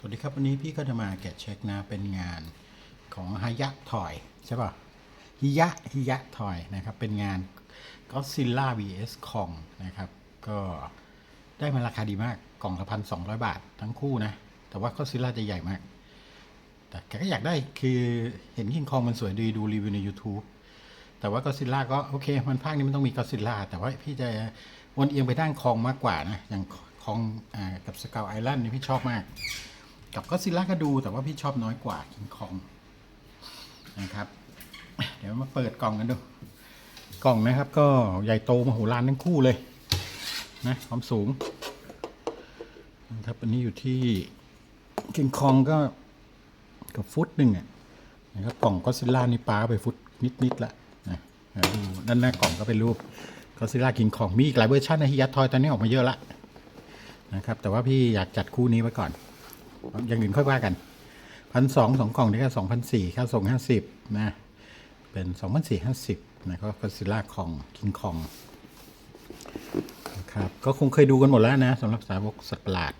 สวัสดีครับวันนี้พี่ก็จะมาแกะเช็คนะเป็นงานของฮายะทอยใช่ป่ะฮิยะฮิยะทอยนะครับ เป็นงาน Godzilla vs Kong นะครับ ก็ได้มาราคาดีมากกล่องละพันสองบาททั้งคู่นะ แต่ว่า Godzilla จะใหญ่มาก แต่แกก็อยากได้คือเห็นคิงคองมันสวยดีดูรีวิวใน YouTube แต่ว่าก็ซิลล่าก็โอเค มันภาคนี้มันต้องมีก็ซิลล่าแต่ว่าพี่จะวนเอียงไปด้านคองมากกว่านะอย่างคองอกับสกาวไอแลนด์นี่พี่ชอบมาก กับก็ซิล่าก็ดูแต่ว่าพี่ชอบน้อยกว่าคิงคองนะครับ เดี๋ยวมาเปิดกล่องกันดู กล่องนะครับก็ใหญ่โตมโหฬารทั้งคู่เลยนะความสูงนะครับอันนี้อยู่ที่คิงคองก็กับฟุตหนึ่งอะนะครับกล่องก็ซิล่านี่ปาไปฟุตนิดๆละนะดูด้านหน้ากล่องก็เป็นรูปก็ซิล่ากิงของมีอีกหลายเวอร์ชันนะฮิยัตทอยตอนนี้ออกมาเยอะละนะครับแต่ว่าพี่อยากจัดคู่นี้ไว้ก่อน อย่างอื่นค่อยว่ากันพันสองสองกล่องนี่ก็สองพันสี่ค่าส่งห้าสิบนะ เป็นสองพันสี่ห้าสิบนะก็ก็ซิล่าของกิงคองนะครับก็คงเคยดูกันหมดแล้วนะสำหรับสาวกสัตว์ประหลาด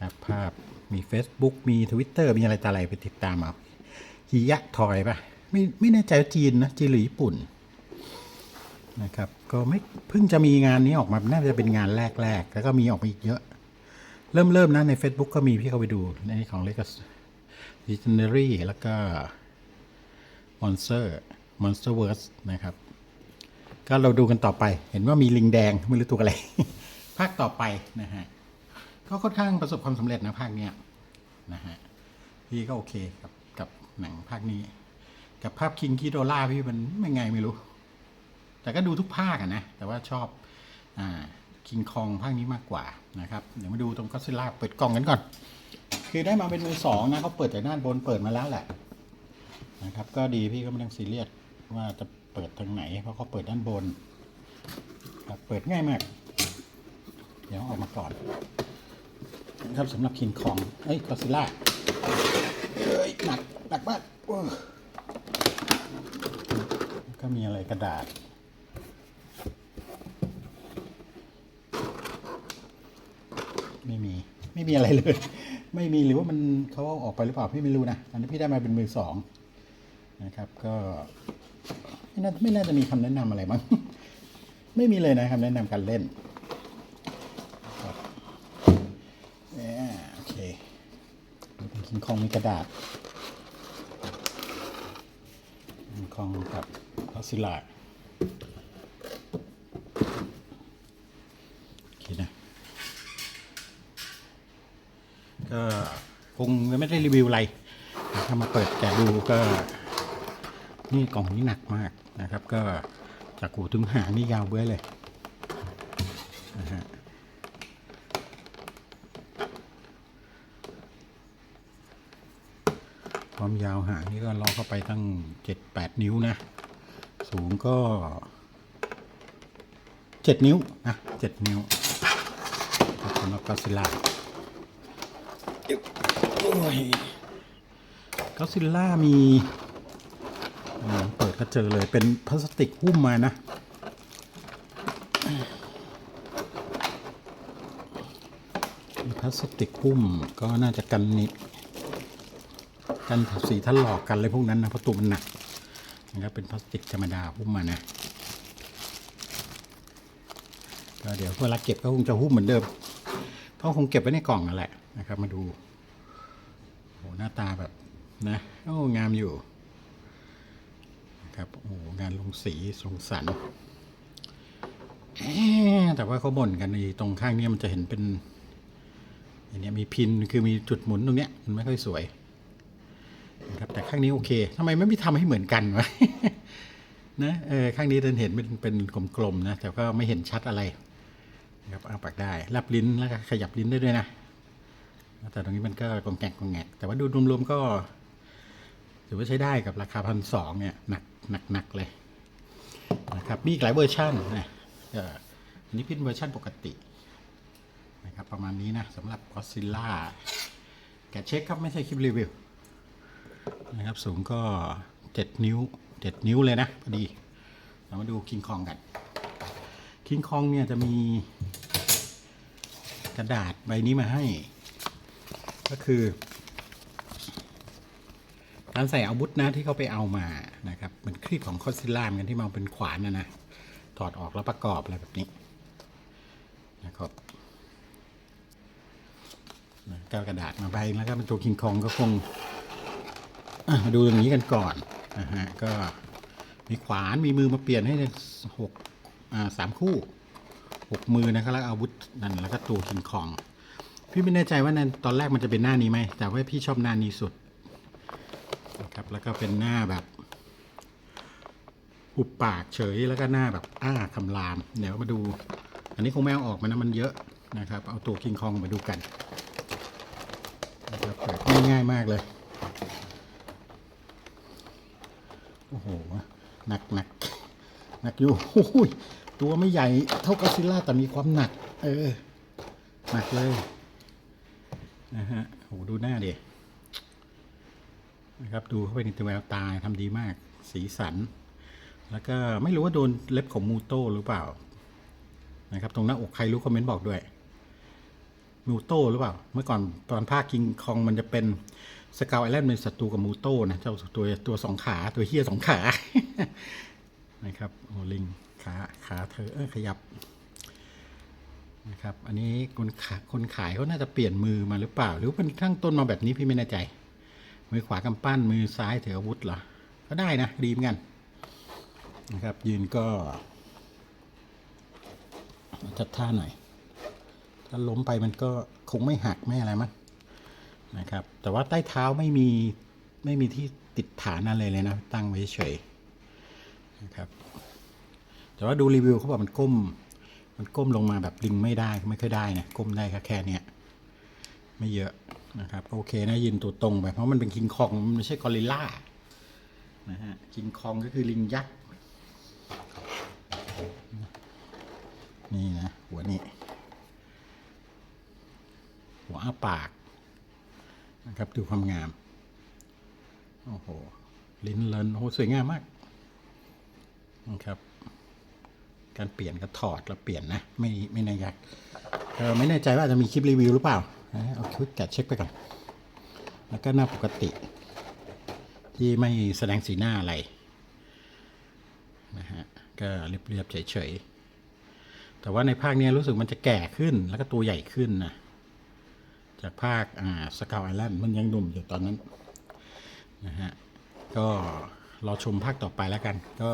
ครับภาพมี Facebook มี Twitter มีอะไรต่ออะไรไปติดตามเอาฮิยะทอยปะไม่ไม่แน่ใจว่าจีนนะ จีนหรือญี่ปุ่นนะครับ ก็ไม่เพิ่งจะมีงานนี้ออกมา น่าจะเป็นงานแรก ๆ แล้วก็มีออกมาอีกเยอะ เริ่มเริ่มนะใน Facebook ก็มีพี่เข้าไปดูในของเล็กก็ Legendary แล้วก็ Monster Monsterverse นะครับ ก็เราดูกันต่อไปเห็นว่ามีลิงแดง ไม่รู้ตัวอะไร ภาคต่อไปนะฮะก็ค่อนข้างประสบความสำเร็จนะภาคเนี้ยนะฮะพี่ก็โอเคกับกับหนังภาคนี้ กับภาพคิงคิโดล่าพี่มันไม่ไงไม่รู้ แต่ก็ดูทุกภาคอะนะ แต่ว่าชอบอ่า คิงคองภาคนี้มากกว่านะครับ เดี๋ยวมาดูตรงก็ซิล่าเปิดกล่องกันก่อน คือได้มาเป็นมือสองนะเขาเปิดจากด้านบนเปิดมาแล้วแหละนะครับก็ดีพี่ก็ไม่ต้องซีเรียสว่าจะเปิดทางไหน เพราะเขาเปิดด้านบนครับเปิดง่ายมาก เดี๋ยวออกมาก่อนนะครับสำหรับคิงคองเอ้ยกอซิล่าเอ้ยหนักหนักมากก็มีอะไรกระดาษ ไม่มี ไม่มีอะไรเลย ไม่มีหรือว่ามันเขาเอาออกไปหรือเปล่าพี่ไม่รู้นะอันนี้พี่ได้มาเป็นมือสองนะครับ ก็ไม่น่าไม่น่าจะมีคำแนะนำอะไรมั้งไม่มีเลยนะคำแนะนำการเล่นโอเคเป็นคิงคองมีกระดาษคิงคองกับก็ซิล่าโอเคนะ ก็คง ได้รีวิวอะไรถ้ามาเปิดแกะดูก็นี่กล่องนี้หนักมากนะครับ ก็จากหูถึงหางนี่ยาวเบ้ยเลยนะฮะความยาวหางนี่ก็ล้อเข้าไปตั้งเจ็ดแปดนิ้วนะ สูงก็เจ็ดนิ้วนะเจ็ดนิ้วสำหรับกอซิล่า กอซิลล่ามีเปิดก็เจอเลยเป็นพลาสติกหุ้มมานะ พลาสติกหุ้มก็น่าจะกันนิดกันสีท่านหลอกกันอะไรพวกนั้นนะเพราะตัวมันหนักนะครับเป็นพลาสติกธรรมดาหุ้มมานะก็เดี๋ยวเวลาเก็บก็คงจะหุ้มเหมือนเดิมก็คงเก็บไว้ในกล่องนั่นแหละนะครับ มาดู โอ้หน้าตาแบบนะโอ้งามอยู่ครับโอ้งานลงสีลงสันแต่ว่าเขาบ่นกันในตรงข้างนี้มันจะเห็นเป็นอันนี้มีพินคือมีจุดหมุนตรงเนี้ยมันไม่ค่อยสวยนะครับแต่ข้างนี้โอเคทำไมไม่ไปทำให้เหมือนกันวะนะเออข้างนี้เดินเห็นเป็นเป็นกลมๆนะแต่ก็ไม่เห็นชัดอะไรนะครับเอาปากได้รับลิ้นแล้วก็ขยับลิ้นได้ด้วยนะ แต่ตรงนี้มันก็กองแกงกองแงกแต่ว่าดูรวมๆก็ถือว่าใช้ได้กับราคาพันสองเนี่ยหนักหนักหนักเลยนะครับมีอีกหลายเวอร์ชันนะอันนี้เป็นเวอร์ชันปกตินะครับประมาณนี้นะสำหรับ Godzilla แกะเช็คครับไม่ใช่คลิปรีวิวนะครับสูงก็เจ็ดนิ้วเจ็ดนิ้วเลยนะพอดี เรามาดูคิงคองกันคิงคองเนี่ยจะมีกระดาษใบนี้มาให้ ก็คือการใส่อาวุธนะที่เขาไปเอามานะครับเหมือนคลิปของคอสซิลล่ามกันที่มาเป็นขวานนะนะถอดออกแล้วประกอบอะไรแบบนี้นะครับนะก็กระดาษมาใบแล้วก็เป็นตัวคิงคองก็คงมาดูตรงนี้กันก่อนนะฮะก็มีขวานมีมือมาเปลี่ยนให้หกสามคู่หกมือนะครับแล้วอาวุธนั่นแล้วก็ตัวคิงคอง พี่ไม่แน่ใจว่าในตอนแรกมันจะเป็นหน้านี้ไหม แต่ว่าพี่ชอบหน้านี้สุดนะครับแล้วก็เป็นหน้าแบบหุบปากเฉยแล้วก็หน้าแบบอ้าคำราม เดี๋ยวมาดู อันนี้คงไม่เอาออกมานะมันเยอะนะครับ เอาตัวคิงคองมาดูกันนะครับเปิดง่ายๆมากเลย โอ้โหหนักหนักหนักอยู่ตัวไม่ใหญ่เท่ากอดซิล่าแต่มีความหนัก เออหนักเลย นะฮะโหดูหน้าดินะครับดูเข้าไปในตัวแววตาทำดีมาก สีสัน แล้วก็ไม่รู้ว่าโดนเล็บของมูโต้หรือเปล่า นะครับ ตรงหน้าอกใครรู้คอมเมนต์บอกด้วย มูโต้หรือเปล่า เมื่อก่อนตอนภาคกิงคองมันจะเป็นสกาวไอแลนด์เป็นศัตรูกับมูโต้นะเจ้าตัวตัวสองขาตัวเฮียสองขา นะครับโอ้ลิงขาขาเธอเออขยับ นะครับ อันนี้คนขายคนขายเขาน่าจะเปลี่ยนมือมาหรือเปล่า หรือเป็นข้งต้นมาแบบนี้พี่ไม่แน่ใจ มือขวากำปั้นมือซ้ายถืออาวุธเหรอ ก็ได้นะดีเหมือนกันนะครับ ยืนก็จัดท่าหน่อย ถ้าล้มไปมันก็คงไม่หักไม่อะไรมั้งนะครับ แต่ว่าใต้เท้าไม่มีไม่มีที่ติดฐานอะไรเลยนะ ตั้งไว้เฉยนะครับ แต่ว่าดูรีวิวเขาบอกมันก้ม มันก้มลงมาแบบดึงไม่ได้ไม่ค่อยได้นะก้มได้แค่แค่เนี้ยไม่เยอะนะครับโอเคนะยืนตัวตรงไปเพราะมันเป็นคิงคองมันไม่ใช่กอริลล่านะฮะคิงคองก็คือลิงยักษ์นี่นะหัวนี่หัวอ้าปากนะครับดูความงามโอ้โหลิ้นเลินโอ้โหสวยงามมากนะครับ การเปลี่ยนก็ถอดแล้วเปลี่ยนนะ ไม่ไม่น่ยากเออไม่แน่ใจว่าจะมีคลิปรีวิวหรือเปล่าเอาคลิปแกะเช็คไปก่อน แล้วก็หน้าปกติ ที่ไม่แสดงสีหน้าอะไรนะฮะก็เรียบๆเฉยๆ แต่ว่าในภาคนี้รู้สึกมันจะแก่ขึ้นแล้วก็ตัวใหญ่ขึ้นนะจากภาคอ่าสกาวไอแลนด์มันยังหนุ่มอยู่ตอนนั้นนะฮะก็รอชมภาคต่อไปแล้วกัน ก็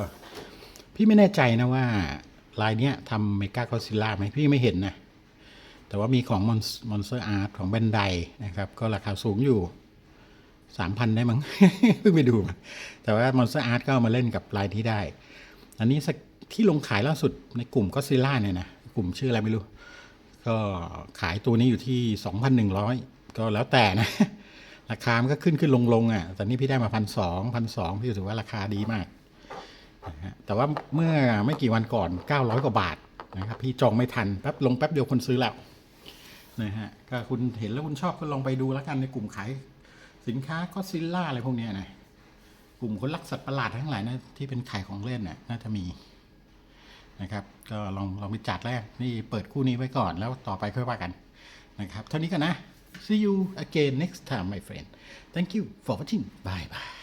พี่ไม่แน่ใจนะว่า ลายเนี้ยทำเมกาคอซิล่าไหมพี่ไม่เห็นนะแต่ว่ามีของมอนสเตอร์อาร์ตของแบนไดนะครับ ก็ราคาสูงอยู่สามพันได้มั้งเพิ่งไปดูมาแต่ว่ามอนสเตอร์อาร์ตก็เอามาเล่นกับลายที่ได้ อันนี้ที่ลงขายล่าสุดในกลุ่มก็ซิล่าเนี่ยนะ กลุ่มชื่ออะไรไม่รู้ ก็ขายตัวนี้อยู่ที่สองพันหนึ่งร้อยก็แล้วแต่นะ ราคามันก็ขึ้นขึ้นลงลงอะแต่นี่พี่ได้มาพันสองพันสองพี่ถือว่าราคาดีมาก แต่ว่าเมื่อไม่กี่วันก่อน 900 กว่าบาทนะครับพี่จองไม่ทันแป๊บลงแป๊บเดียวคนซื้อแล้วนะฮะก็คุณเห็นแล้วคุณชอบก็ลองไปดูแล้วกันในกลุ่มขายสินค้าก็ซิลล่าอะไรพวกนี้นะกลุ่มคนรักสัตว์ประหลาดทั้งหลายนะที่เป็นขายของเล่นน่ะน่าจะมีนะครับ ก็ลองลองไปจัดแรกนี่เปิดคู่นี้ไว้ก่อนแล้วต่อไปค่อยว่ากันนะครับ เท่านี้กันนะ see you again next time my friend thank you for watching bye bye